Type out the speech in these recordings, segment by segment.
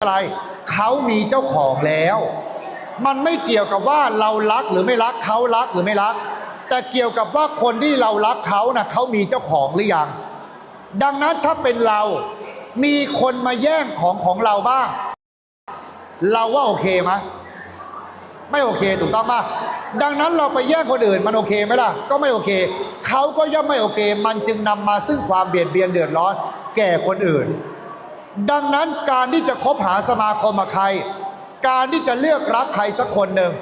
อะไรเขามีเจ้าของแล้ว มันไม่เกี่ยวกับว่าเรารักหรือไม่รักเขารักหรือไม่รัก แต่เกี่ยวกับว่าคนที่เรารักเขานะเขามีเจ้าของหรือยัง ดังนั้นถ้าเป็นเรามีคนมาแย่งของของเราบ้าง เราว่าโอเคไหมไม่โอเคถูกต้องป่ะดังนั้นเราไปแย่งคนอื่นมันโอเคไหมล่ะ ก็ไม่โอเคเขาก็ย่อมไม่โอเค มันจึงนำมาซึ่งความเบียดเบียนเดือดร้อน แก่คนอื่น ดังนั้นการที่จะคบหาสมาคมกับใคร การที่จะเลือกรักใครสักคนหนึ่ง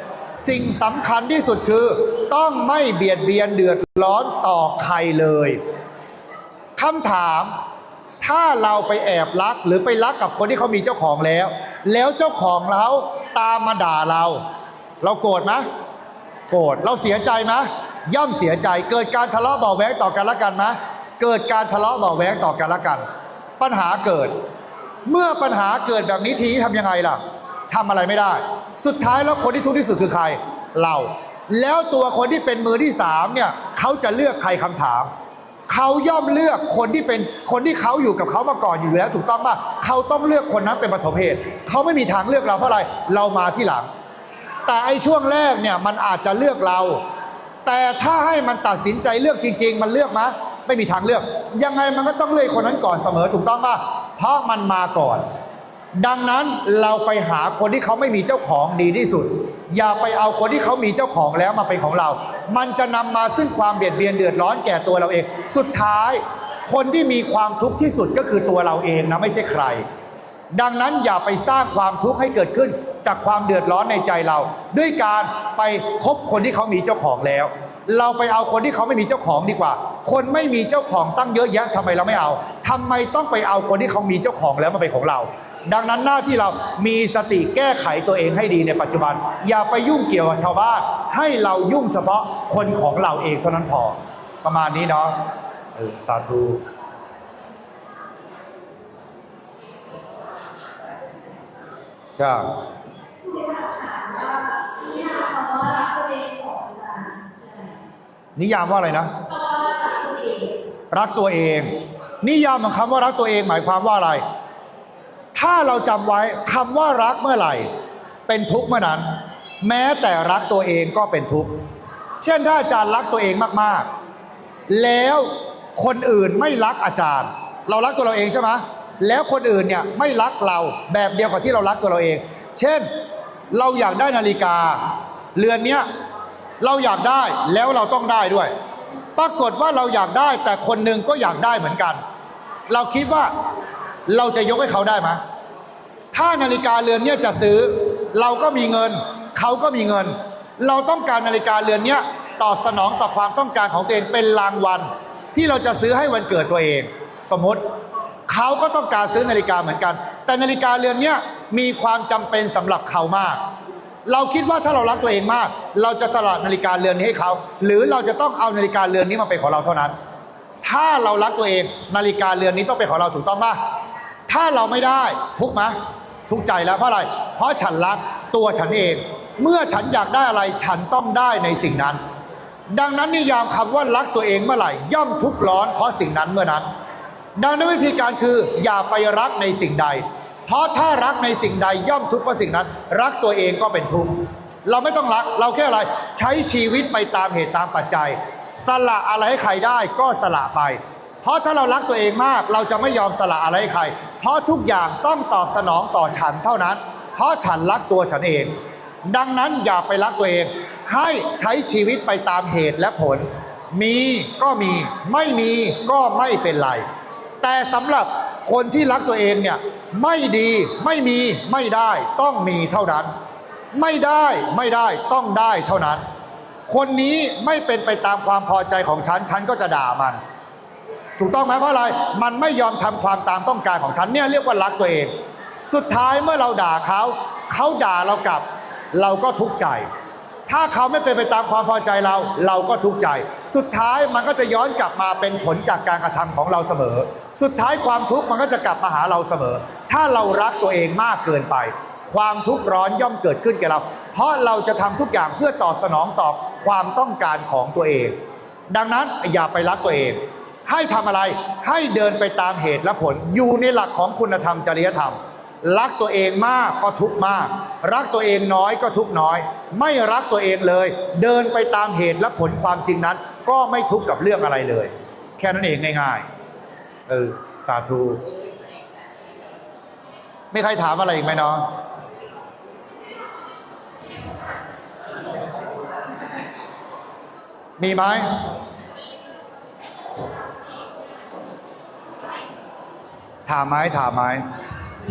สิ่งสำคัญที่สุดคือ ต้องไม่เบียดเบียนเดือดร้อนต่อใครเลยคำถามถ้าเราไปแอบรักหรือไปรักกับคนที่เขามีเจ้าของแล้ว แล้วเจ้าของเราตามมาด่าเรา เราโกรธไหมโกรธเราเสียใจไหมย่อมเสียใจ เกิดการทะเลาะเบาะแว้งต่อกันละกันไหมเกิดการทะเลาะเบาะแว้งต่อกันละกัน ปัญหาเกิด เมื่อปัญหาเกิดแบบนี้ทีทำยังไงล่ะทำอะไรไม่ได้ สุดท้ายแล้วคนที่ทุกข์ที่สุดคือใคร เรา แล้วตัวคนที่เป็นมือที่สามเนี่ยเขาจะเลือกใครคำถามเขาย่อมเลือกคนที่เป็นคนที่เขาอยู่กับเขามาก่อนอยู่แล้วถูกต้องป่ะเขาต้องเลือกคนนั้นเป็นปฐมเหตุเขาไม่มีทางเลือกเราเพราะอะไรเรามาที่หลัง แต่ไอ้ช่วงแรกเนี่ยมันอาจจะเลือกเรา แต่ถ้าให้มันตัดสินใจเลือกจริง ๆ มันเลือกมะไม่มีทางเลือก ยังไงมันก็ต้องเลือกคนนั้นก่อนเสมอถูกต้องป่ะ เพราะมันมาก่อน ดังนั้นเราไปหาคนที่เขาไม่มีเจ้าของดีที่สุด อย่าไปเอาคนที่เขามีเจ้าของแล้วมาเป็นของเรา มันจะนำมาซึ่งความเบียดเบียนเดือดร้อนแก่ตัวเราเอง สุดท้ายคนที่มีความทุกข์ที่สุดก็คือตัวเราเองนะไม่ใช่ใคร ดังนั้นอย่าไปสร้างความทุกข์ให้เกิดขึ้นจากความเดือดร้อนในใจเรา ด้วยการไปคบคนที่เขามีเจ้าของแล้ว เราไปเอาคนที่เขาไม่มีเจ้าของดีกว่า คนไม่มีเจ้าของตั้งเยอะแยะทำไมเราไม่เอาทำไมต้องไปเอาคนที่เขามีเจ้าของแล้วมาเป็นของเรา ดังนั้นหน้าที่เรามีสติแก้ไขตัวเองให้ดีในปัจจุบัน อย่าไปยุ่งเกี่ยวกับชาวบ้าน ให้เรายุ่งเฉพาะคนของเราเองเท่านั้นพอ ประมาณนี้เนาะเออสาธุจ้า นิยามว่าอะไรนะ รักตัวเอง นิยามของคำว่ารักตัวเองหมายความว่าอะไร ถ้าเราจำไว้คำว่ารักเมื่อไหร่ เป็นทุกข์เมื่อนั้น แม้แต่รักตัวเองก็เป็นทุกข์เช่นถ้าอาจารย์รักตัวเองมากๆ แล้วคนอื่นไม่รักอาจารย์ เรารักตัวเราเองใช่ไหมแล้วคนอื่นเนี่ยไม่รักเราแบบเดียวกับที่เรารักตัวเราเอง เช่น เราอยากได้นาฬิกา เรือนเนี้ย เราอยากได้แล้วเราต้องได้ด้วย ปรากฏว่าเราอยากได้แต่คนหนึ่งก็อยากได้เหมือนกัน เราคิดว่าเราจะยกให้เขาได้ไหมถ้านาฬิกาเรือนเนี้ยจะซื้อ เราก็มีเงิน เขาก็มีเงิน เราต้องการนาฬิกาเรือนเนี้ยตอบสนองต่อความต้องการของตัวเองเป็นรางวัล ที่เราจะซื้อให้วันเกิดตัวเอง สมมติเขาก็ต้องการซื้อนาฬิกาเหมือนกัน แต่นาฬิกาเรือนเนี้ยมีความจำเป็นสำหรับเขามาก เราคิดว่าถ้าเรารักตัวเองมาก เราจะสละนาฬิกาเรือนนี้ให้เขา หรือเราจะต้องเอานาฬิกาเรือนนี้มาเป็นของเราเท่านั้น ถ้าเรารักตัวเองนาฬิกาเรือนนี้ต้องเป็นของเราถูกต้องป่ะถ้าเราไม่ได้ทุกไหมทุกใจแล้วเพราะอะไร เพราะฉันรักตัวฉันเอง เมื่อฉันอยากได้อะไรฉันต้องได้ในสิ่งนั้น ดังนั้นนิยามคำว่ารักตัวเองเมื่อไหร่ย่อมทุกข์ร้อนเพราะสิ่งนั้นเมื่อนั้น ดังนั้นวิธีการคืออย่าไปรักในสิ่งใด เพราะถ้ารักในสิ่งใดย่อมทุกข์เพราะสิ่งนั้น รักตัวเองก็เป็นทุกข์เราไม่ต้องรักเราแค่อะไรใช้ชีวิตไปตามเหตุตามปัจจัย สละอะไรให้ใครได้ก็สละไป เพราะถ้าเรารักตัวเองมาก เราจะไม่ยอมสละอะไรให้ใคร เพราะทุกอย่างต้องตอบสนองต่อฉันเท่านั้น เพราะฉันรักตัวฉันเอง ดังนั้นอย่าไปรักตัวเอง ให้ใช้ชีวิตไปตามเหตุและผล มีก็มีไม่มีก็ไม่เป็นไร แต่สำหรับคนที่รักตัวเองเนี่ย ไม่ดีไม่มีไม่ได้ต้องมีเท่านั้น ไม่ได้ไม่ได้ต้องได้เท่านั้น คนนี้ไม่เป็นไปตามความพอใจของฉัน ฉันก็จะด่ามัน ถูกต้องไหมเพราะอะไรมันไม่ยอมทำความตามต้องการของฉันเนี่ยเรียกว่ารักตัวเอง สุดท้ายเมื่อเราด่าเขาเขาด่าเรากลับ เราก็ทุกข์ใจ ถ้าเขาไม่เป็นไปตามความพอใจเรา เราก็ทุกข์ใจ สุดท้ายมันก็จะย้อนกลับมาเป็นผลจากการกระทำของเราเสมอ สุดท้ายความทุกข์มันก็จะกลับมาหาเราเสมอ ถ้าเรารักตัวเองมากเกินไป ความทุกข์ร้อนย่อมเกิดขึ้นแก่เรา เพราะเราจะทำทุกอย่างเพื่อตอบสนองตอบความต้องการของตัวเอง ดังนั้นอย่าไปรักตัวเอง ให้ทำอะไรให้เดินไปตามเหตุและผลอยู่ในหลักของคุณธรรมจริยธรรม รักตัวเองมากก็ทุกมาก รักตัวเองน้อยก็ทุกน้อย ไม่รักตัวเองเลย เดินไปตามเหตุและผลความจริงนั้น ก็ไม่ทุกข์กับเรื่องอะไรเลย แค่นั้นเองง่ายๆเออสาธุไม่ใครถามอะไรอีกไหมน้องมีไหมถามไหมถามไหม ฟ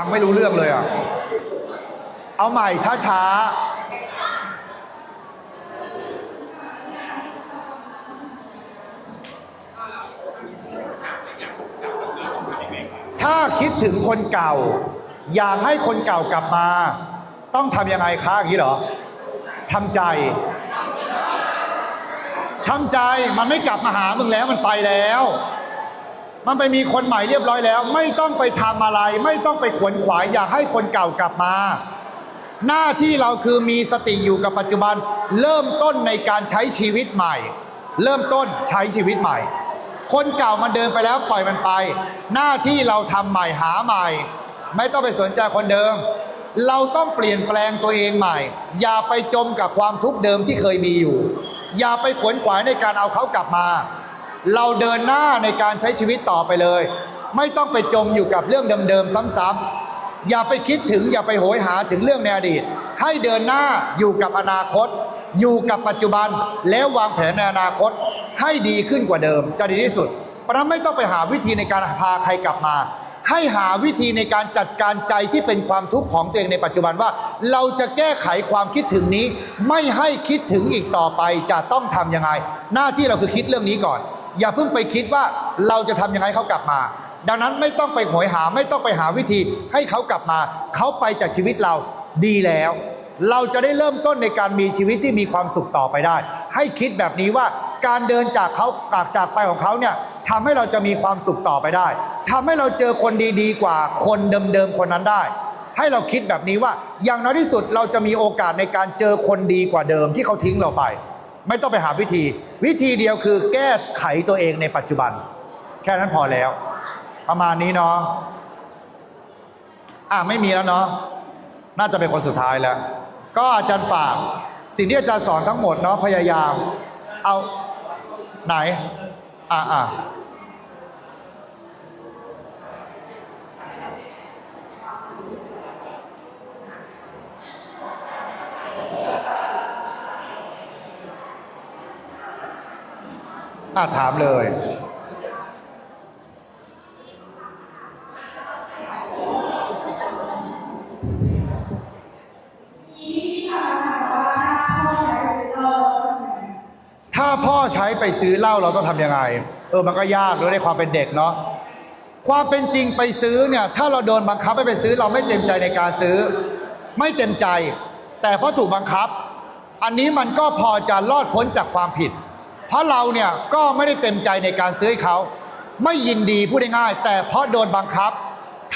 ังไม่รู้เรื่องเลยอะ เอาใหม่ช้าๆ ถ้าคิดถึงคนเก่า อยากให้คนเก่ากลับมา ต้องทำยังไงคะอย่างนี้เหรอทำใจทำใจมันไม่กลับมาหามึงแล้วมันไปแล้ว มันไปมีคนใหม่เรียบร้อยแล้ว ไม่ต้องไปทำอะไร ไม่ต้องไปขวนขวายอยากให้คนเก่ากลับมาหน้าที่เราคือมีสติอยู่กับปัจจุบัน เริ่มต้นในการใช้ชีวิตใหม่ เริ่มต้นใช้ชีวิตใหม่ คนเก่ามันเดินไปแล้วปล่อยมันไป หน้าที่เราทำใหม่หาใหม่ ไม่ต้องไปสนใจคนเดิม เราต้องเปลี่ยนแปลงตัวเองใหม่ อย่าไปจมกับความทุกข์เดิมที่เคยมีอยู่ อย่าไปขวนขวายในการเอาเขากลับมา เราเดินหน้าในการใช้ชีวิตต่อไปเลย ไม่ต้องไปจมอยู่กับเรื่องเดิมๆซ้ำๆอย่าไปคิดถึงอย่าไปโหยหาถึงเรื่องในอดีต ให้เดินหน้าอยู่กับอนาคต อยู่กับปัจจุบันแล้ววางแผนในอนาคต ให้ดีขึ้นกว่าเดิมจะดีที่สุด เพราะนั้นไม่ต้องไปหาวิธีในการพาใครกลับมา ให้หาวิธีในการจัดการใจที่เป็นความทุกข์ของตัวเองในปัจจุบันว่า เราจะแก้ไขความคิดถึงนี้ ไม่ให้คิดถึงอีกต่อไปจะต้องทำยังไง หน้าที่เราคือคิดเรื่องนี้ก่อน อย่าเพิ่งไปคิดว่าเราจะทำยังไงเขากลับมาดังนั้นไม่ต้องไปโหยหาไม่ต้องไปหาวิธีให้เขากลับมา เขาไปจากชีวิตเราดีแล้ว เราจะได้เริ่มต้นในการมีชีวิตที่มีความสุขต่อไปได้ ให้คิดแบบนี้ว่าการเดินจากเขาจากจากไปของเขาเนี่ยทำให้เราจะมีความสุขต่อไปได้ทำให้เราเจอคนดีๆกว่าคนเดิมๆคนนั้นได้ ให้เราคิดแบบนี้ว่าอย่างน้อยที่สุดเราจะมีโอกาสในการเจอคนดีกว่าเดิมที่เขาทิ้งเราไป ไม่ต้องไปหาวิธี วิธีเดียวคือแก้ไขตัวเองในปัจจุบัน แค่นั้นพอแล้ว ประมาณนี้เนาะอะไม่มีแล้วเนาะน่าจะเป็นคนสุดท้ายแล้ว ก็อาจารย์ฝาก สิ่งที่อาจารย์สอนทั้งหมดเนาะพยายาม เอาไหน อะอะอะถามเลย ช้ไปซื้อเหล้าเราต้องทำยังไง เออมันก็ยากด้วยในความเป็นเด็กเนาะความเป็นจริงไปซื้อเนี่ยถ้าเราโดนบังคับให้ไปซื้อเราไม่เต็มใจในการซื้อ ไม่เต็มใจ แต่เพราะถูกบังคับ อันนี้มันก็พอจะรอดพ้นจากความผิด เพราะเราเนี่ยก็ไม่ได้เต็มใจในการซื้อให้เขา ไม่ยินดีพูดง่ายๆแต่เพราะโดนบังคับ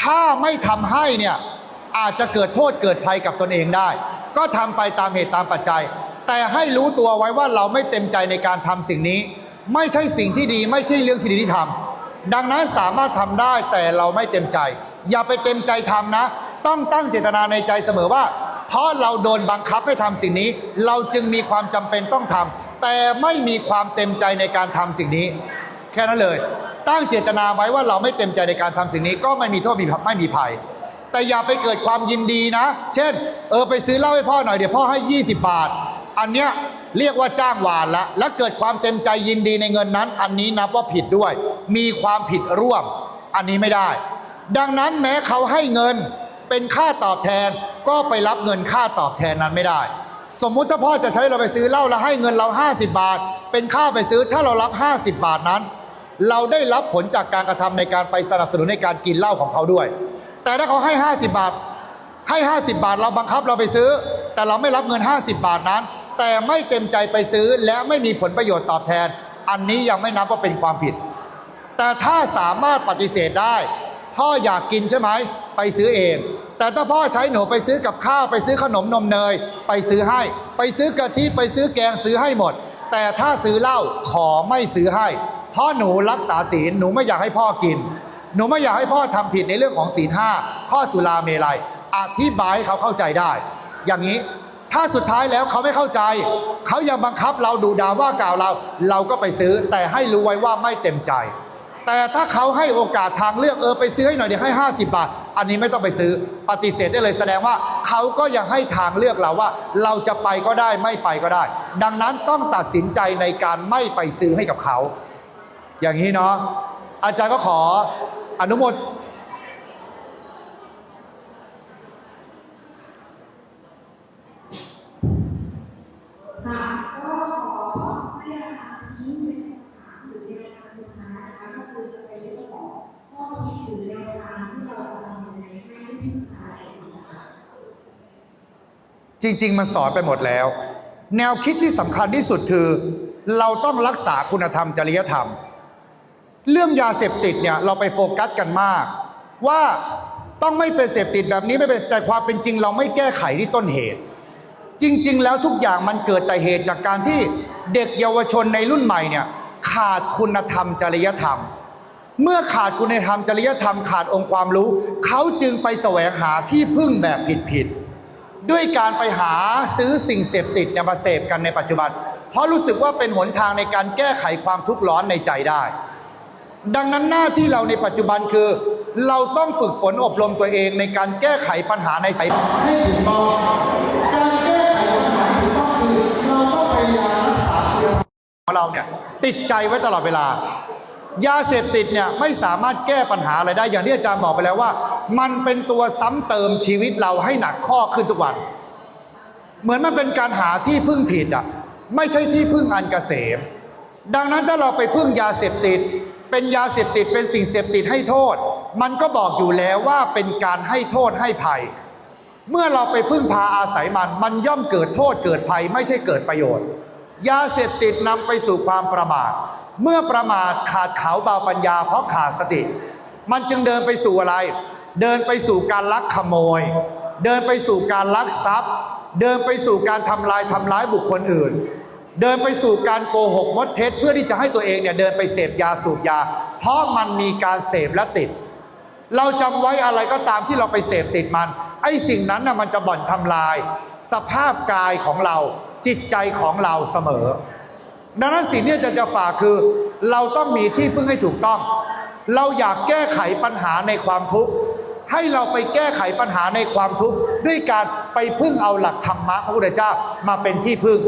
ถ้าไม่ทำให้เนี่ยอาจจะเกิดโทษเกิดภัยกับตนเองได้ ก็ทำไปตามเหตุตามปัจจัย แต่ให้รู้ตัวไว้ว่าเราไม่เต็มใจในการทำสิ่งนี้ ไม่ใช่สิ่งที่ดีไม่ใช่เรื่องที่ดีที่ทำดังนั้นสามารถทำได้แต่เราไม่เต็มใจ อย่าไปเต็มใจทำนะ ต้องตั้งเจตนาในใจเสมอว่า เพราะเราโดนบังคับให้ทำสิ่งนี้ เราจึงมีความจำเป็นต้องทำแต่ไม่มีความเต็มใจในการทำสิ่งนี้ แค่นั้นเลย ตั้งเจตนาไว้ว่าเราไม่เต็มใจในการทำสิ่งนี้ ก็ไม่มีโทษมีไม่มีภัยแต่อย่าไปเกิดความยินดีนะ เช่น เออไปซื้อเหล้าให้พ่อหน่อยเดี๋ยวพ่อให้ 20 บาท อันเนี้ยเรียกว่าจ้างหวานละและเกิดความเต็มใจยินดีในเงินนั้น อันนี้นับว่าผิดด้วย มีความผิดร่วม อันนี้ไม่ได้ ดังนั้นแม้เขาให้เงินเป็นค่าตอบแทน ก็ไปรับเงินค่าตอบแทนนั้นไม่ได้ สมมุติถ้าพ่อจะใช้เราไปซื้อเหล้าแล้วให้เงินเรา 50 บาท เป็นค่าไปซื้อถ้าเรารับ 50 บาทนั้น เราได้รับผลจากการกระทำในการไปสนับสนุนในการกินเหล้าของเขาด้วย แต่ถ้าเขาให้ 50 บาทให้ 50 บาทเราบังคับเราไปซื้อ แต่เราไม่รับเงิน 50 บาทนั้น แต่ไม่เต็มใจไปซื้อและไม่มีผลประโยชน์ตอบแทน อันนี้ยังไม่นับว่าเป็นความผิด แต่ถ้าสามารถปฏิเสธได้ พ่ออยากกินใช่ไหมไปซื้อเอง แต่ถ้าพ่อใช้หนูไปซื้อกับข้าวไปซื้อขนมนมเนย ไปซื้อให้ ไปซื้อกะทิไปซื้อแกงซื้อให้หมด แต่ถ้าซื้อเหล้าขอไม่ซื้อให้ เพราะหนูรักษาศีลหนูไม่อยากให้พ่อกิน หนูไม่อยากให้พ่อทำผิดในเรื่องของศีลห้าข้อสุราเมลัยอธิบายให้เขาเข้าใจได้ อย่างนี้ ถ้าสุดท้ายแล้วเขาไม่เข้าใจ เขายังบังคับเราดูด่าว่ากล่าวเรา เราก็ไปซื้อ แต่ให้รู้ไว้ว่าไม่เต็มใจ แต่ถ้าเขาให้โอกาสทางเลือกเออไปซื้อให้หน่อยเดี๋ยวให้ 50 บาท อันนี้ไม่ต้องไปซื้อ ปฏิเสธได้เลยแสดงว่า เขาก็ยังให้ทางเลือกเราว่า เราจะไปก็ได้ไม่ไปก็ได้ ดังนั้นต้องตัดสินใจในการไม่ไปซื้อให้กับเขา อย่างนี้เนาะอาจารย์ก็ขออนุโมท ค่ะก็ขอให้นะคะทิ้งเป็นคำถามหรือแนวทางสุดท้ายนะคะก็คือจะเป็นเรื่องของข้อคิดหรือแนวทางที่เราจะทำยังไงให้ผู้ศึกษาได้ดีนะคะจริง ๆ มันสอนไปหมดแล้ว แนวคิดที่สำคัญที่สุดคือ เราต้องรักษาคุณธรรมจริยธรรม เรื่องยาเสพติดเนี่ยเราไปโฟกัสกันมาก ว่าต้องไม่เป็นเสพติดแบบนี้ไม่เป็นแต่ความเป็นจริง เราไม่แก้ไขที่ต้นเหตุ จริง ๆ แล้วทุกอย่างมันเกิดแต่เหตุจากการที่เด็กเยาวชนในรุ่นใหม่เนี่ยขาดคุณธรรมจริยธรรม เมื่อขาดคุณธรรมจริยธรรม ขาดองค์ความรู้ เขาจึงไปแสวงหาที่พึ่งแบบผิดๆด้วยการไปหาซื้อสิ่งเสพติดเนี่ยมาเสพกันในปัจจุบัน เพราะรู้สึกว่าเป็นหนทางในการแก้ไขความทุกข์ร้อนในใจได้ ดังนั้นหน้าที่เราในปัจจุบันคือ เราต้องฝึกฝนอบรมตัวเองในการแก้ไขปัญหาในใจให้ถูกต้อง ของเราเนี่ยติดใจไว้ตลอดเวลา ยาเสพติดเนี่ยไม่สามารถแก้ปัญหาอะไรได้อย่างที่อาจารย์บอกไปแล้วว่า มันเป็นตัวซ้ำเติมชีวิตเราให้หนักข้อขึ้นทุกวัน เหมือนมันเป็นการหาที่พึ่งผิดอะไม่ใช่ที่พึ่งอันกเกษม ดังนั้นถ้าเราไปพึ่งยาเสพติด เป็นยาเสพติดเป็นสิ่งเสพติดให้โทษ มันก็บอกอยู่แล้วว่าเป็นการให้โทษให้ภัย เมื่อเราไปพึ่งพาอาศัยมันมันย่อมเกิดโทษเกิดภัย ไม่ใช่เกิดประโยชน์ ยาเสพติดนำไปสู่ความประมาท เมื่อประมาทขาดเขาเบาปัญญา เพราะขาดสติ มันจึงเดินไปสู่อะไร เดินไปสู่การลักขโมย เดินไปสู่การลักทรัพย์ เดินไปสู่การทำลายทำร้ายบุคคลอื่น เดินไปสู่การโกหกมดเท็จ เพื่อที่จะให้ตัวเองเนี่ยเดินไปเสพยาสูบยา เพราะมันมีการเสพและติด เราจำไว้อะไรก็ตามที่เราไปเสพติดมัน ไอ้สิ่งนั้นน่ะมันจะบ่อนทำลาย สภาพกายของเรา จิตใจของเราเสมอ ดังนั้นสิ่งที่อาจารย์จะฝากคือ เราต้องมีที่พึ่งให้ถูกต้อง เราอยากแก้ไขปัญหาในความทุกข์ให้เราไปแก้ไขปัญหาในความทุกข์ด้วยการไปพึ่งเอาหลักธรรมะพระพุทธเจ้ามาเป็นที่พึ่ง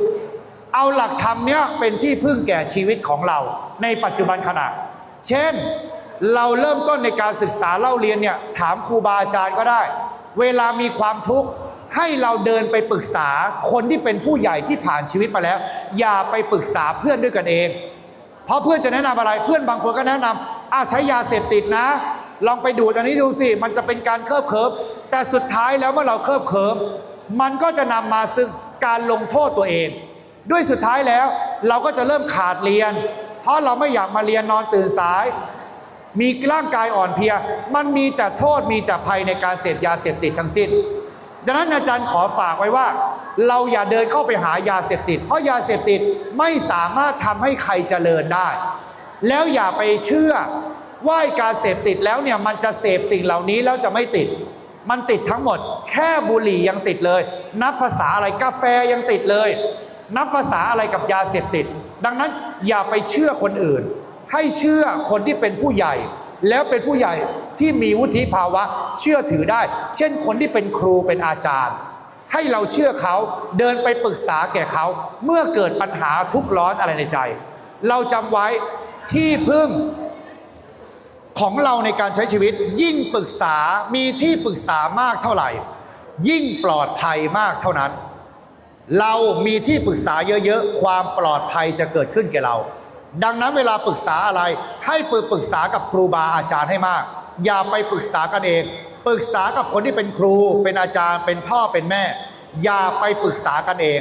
เอาหลักธรรมเนี้ยเป็นที่พึ่งแก่ชีวิตของเรา ในปัจจุบันขณะ เช่น เราเริ่มต้นในการศึกษาเล่าเรียนเนี่ยถามครูบาอาจารย์ก็ได้ เวลามีความทุกข์ ให้เราเดินไปปรึกษาคนที่เป็นผู้ใหญ่ที่ผ่านชีวิตมาแล้ว อย่าไปปรึกษาเพื่อนด้วยกันเอง เพราะเพื่อนจะแนะนำอะไรเพื่อนบางคนก็แนะนำอะใช้ยาเสพติดนะ ลองไปดูดอันนี้ดูสิ มันจะเป็นการเคิบเคิบแต่สุดท้ายแล้วเมื่อเราเคิบเคิบมันก็จะนำมาซึ่งการลงโทษตัวเอง ด้วยสุดท้ายแล้วเราก็จะเริ่มขาดเรียน เพราะเราไม่อยากมาเรียนนอนตื่นสาย มีร่างกายอ่อนเพลีย มันมีแต่โทษมีแต่ภัยในการเสพยาเสพติดทั้งสิ้น ดังนั้นอาจารย์ขอฝากไว้ว่า เราอย่าเดินเข้าไปหายาเสพติด เพราะยาเสพติดไม่สามารถทำให้ใครเจริญได้ แล้วอย่าไปเชื่อว่าการเสพติดแล้วเนี่ยมันจะเสพสิ่งเหล่านี้แล้วจะไม่ติด มันติดทั้งหมด แค่บุหรี่ยังติดเลย นับภาษาอะไรกาแฟยังติดเลย นับภาษาอะไรกับยาเสพติด ดังนั้นอย่าไปเชื่อคนอื่น ให้เชื่อคนที่เป็นผู้ใหญ่ แล้วเป็นผู้ใหญ่ที่มีวุฒิภาวะเชื่อถือได้ เช่นคนที่เป็นครูเป็นอาจารย์ ให้เราเชื่อเขาเดินไปปรึกษาแก่เขา เมื่อเกิดปัญหาทุกข์ร้อนอะไรในใจ เราจำไว้ที่พึ่งของเราในการใช้ชีวิต ยิ่งปรึกษามีที่ปรึกษามากเท่าไหร่ ยิ่งปลอดภัยมากเท่านั้น เรามีที่ปรึกษาเยอะๆ ความปลอดภัยจะเกิดขึ้นแก่เรา ดังนั้นเวลาปรึกษาอะไรให้ไปปรึกษากับครูบาอาจารย์ให้มาก อย่าไปปรึกษากันเอง ปรึกษากับคนที่เป็นครู เป็นอาจารย์ เป็นพ่อเป็นแม่ อย่าไปปรึกษากันเอง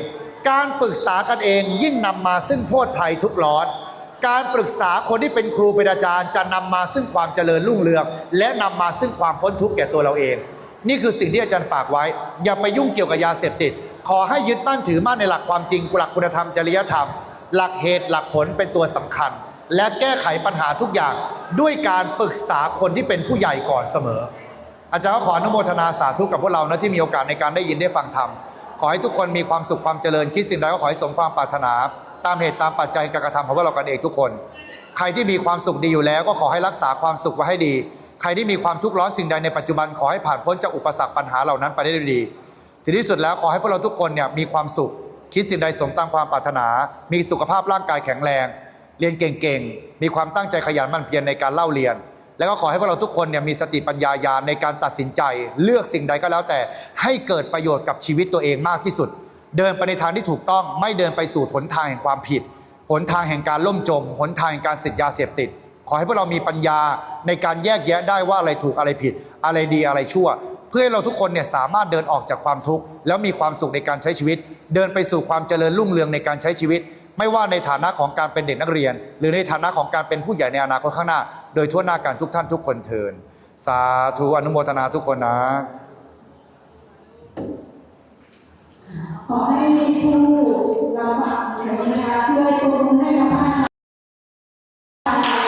การปรึกษากันเองยิ่งนำมาซึ่งโทษภัยทุกข์ร้อนการปรึกษาคนที่เป็นครูเป็นอาจารย์ จะนำมาซึ่งความเจริญรุ่งเรือง และนำมาซึ่งความพ้นทุกข์แก่ตัวเราเอง นี่คือสิ่งที่อาจารย์ฝากไว้ อย่าไปยุ่งเกี่ยวกับยาเสพติด ขอให้ยึดมั่นถือมั่นในหลักความจริงหลักคุณธรรมจริยธรรม หลักเหตุหลักผลเป็นตัวสำคัญ และแก้ไขปัญหาทุกอย่างด้วยการปรึกษาคนที่เป็นผู้ใหญ่ก่อนเสมอ อาจารย์ก็ขออนุโมทนาสาธุกับพวกเรานะที่มีโอกาสในการได้ยินได้ฟังธรรมขอให้ทุกคนมีความสุขความเจริญคิดสิ่งใดก็ขอให้สมความปรารถนา ตามเหตุตามปัจจัยการกระทำของพวกเรากันเองทุกคน ใครที่มีความสุขดีอยู่แล้วก็ขอให้รักษาความสุขไว้ให้ดี ใครที่มีความทุกข์ร้อนสิ่งใดในปัจจุบันขอให้ผ่านพ้นจากอุปสรรคปัญหาเหล่านั้นไปได้ดีถึงที่สุดแล้วขอให้พวกเราทุกคนเนี่ยมีความสุข คิดสิ่งใดสมตามความปรารถนา มีสุขภาพร่างกายแข็งแรง เรียนเก่งๆ มีความตั้งใจขยันมั่นเพียรในการเล่าเรียน แล้วก็ขอให้พวกเราทุกคนเนี่ยมีสติปัญญาญาณในการตัดสินใจ เลือกสิ่งใดก็แล้วแต่ ให้เกิดประโยชน์กับชีวิตตัวเองมากที่สุด เดินไปในทางที่ถูกต้องไม่เดินไปสู่หนทางแห่งความผิดหนทางแห่งการล่มจมหนทางแห่งการเสพยาเสพติด ขอให้พวกเรามีปัญญาในการแยกแยะได้ว่าอะไรถูกอะไรผิด อะไรดีอะไรชั่ว เพื่อให้เราทุกคนเนี่ยสามารถเดินออกจากความทุกข์แล้วมีความสุขในการใช้ชีวิต เดินไปสู่ความเจริญรุ่งเรืองในการใช้ชีวิต ไม่ว่าในฐานะของการเป็นเด็กนักเรียน หรือในฐานะของการเป็นผู้ใหญ่ในอนาคตข้างหน้า โดยทั่วหน้ากันทุกท่านทุกคนเทินสาธุอนุโมทนาทุกคนนะขอให้ผู้เราฟังเสียงนะคะช่วยปรบมือให้กับท่าน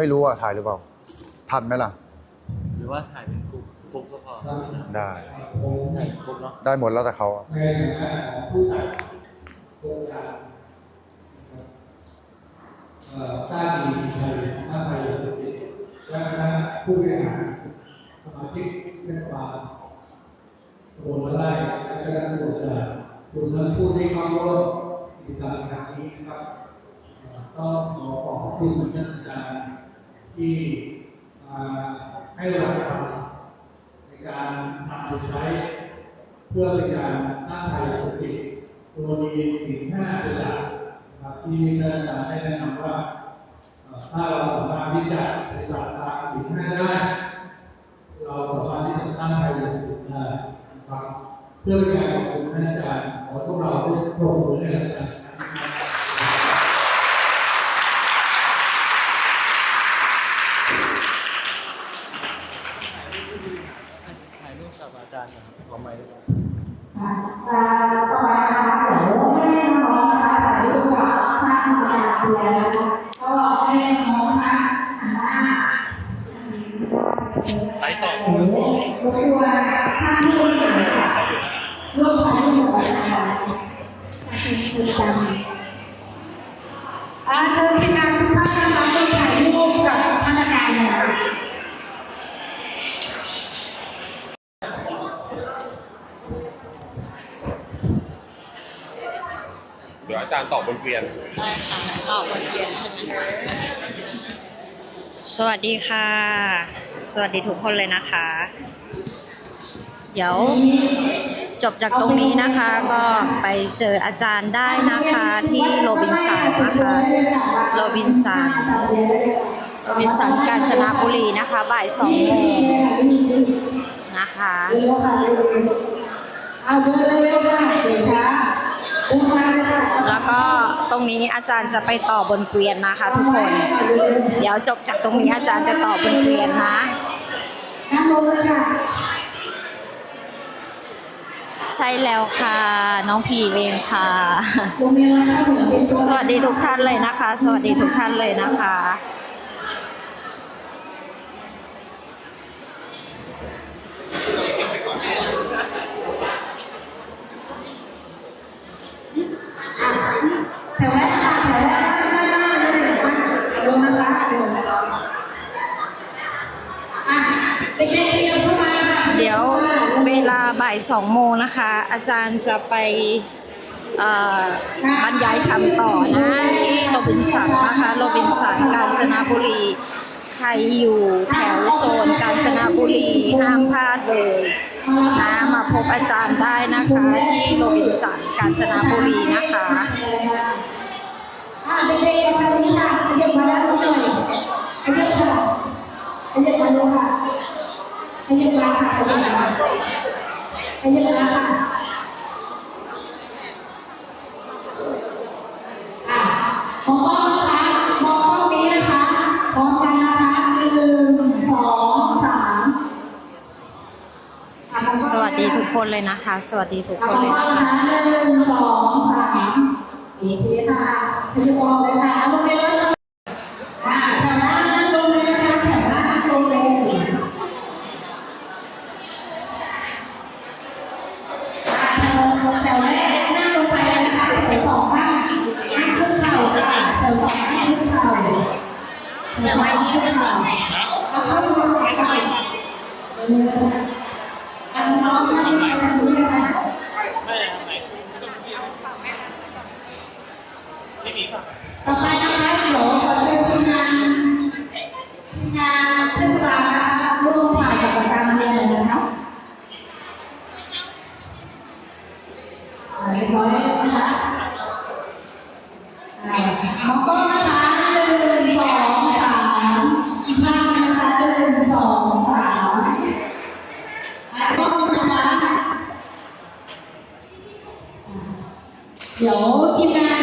ไม่รู้ว่าถ่ายหรือเปล่า ทันไหมล่ะ หรือว่าถ่ายเป็นกลุ่มกลุ่มก็พอได้ ถ่ายเป็นกลุ่มเนาะได้หมดแล้วแต่เขาอะในฐานะของผู้จัดโครงการเอ่อต้านมีไทยต้านไทยยาเสพติดและคณะผู้บริหารสมาชิกเทศบาลตำบลละไร่และคณะผู้จัดรวมทั้งผู้ที่เข้าร่วมกิจกรรมครั้งนี้นะครับเอ่อก็ขอขอบคุณท่านอาจารย์ ที่ให้หลักฐาในการนำไปใช้ เพื่อเป็นการต้านภัยยาเสพติดโดยมีสิ่งห้าเป็นหลักนะครับที่ท่านอาจารย์ได้แนะนำว่าถ้าเราสามารถที่จะปฏิบัติตามสิ่งห้าได้ เราสามารถที่จะต้านภัยยาเสพติดได้นะครับเพื่อเป็นการขอบคุณท่านอาจารย์ขอพวกเราได้ปรบมือให้อาจารย์ เกวียนได้ค่ะตอบบนเรียนใช่ไหมสวัสดีค่ะ สวัสดีทุกคนเลยนะคะ เดี๋ยวจบจากตรงนี้นะคะก็ไปเจออาจารย์ได้นะคะที่โรบินสันนะคะโรบินสันโรบินสันกาญจนบุรีนะคะบ่ายสองโมงนะคะเอาเดินเร็วๆค่ะเดี๋ยวช้าอุ้มมาเลยค่ะ แล้วก็ตรงนี้อาจารย์จะไปต่อบนเกวียนนะคะ ทุกคน เดี๋ยวจบจากตรงนี้อาจารย์จะต่อบนเกวียนนะใช่แล้วค่ะ น้องพีเองค่ะ สวัสดีทุกท่านเลยนะคะ สวัสดีทุกท่านเลยนะคะ สองโมงนะคะ อาจารย์จะไปบรรยายธรรมต่อนะที่โรบินสันนะคะโรบินสันกาญจนบุรีใครอยู่แถวโซนกาญจนบุรีห้ามพลาดเลยนะมาพบอาจารย์ได้นะคะที่โรบินสันกาญจนบุรีนะคะค่ะ เป็นยังไงคะมองกล้องนะคะมองกล้องนี้นะคะพร้อมกันนะคหนึ่งสองสามสวัสดีทุกคนเลยนะคะ สวัสดีทุกคนเลยล้องนะคะนะหนึ่งสองสามนี่จค่ะจะมองเลยค่ะลงไปเลย 有听着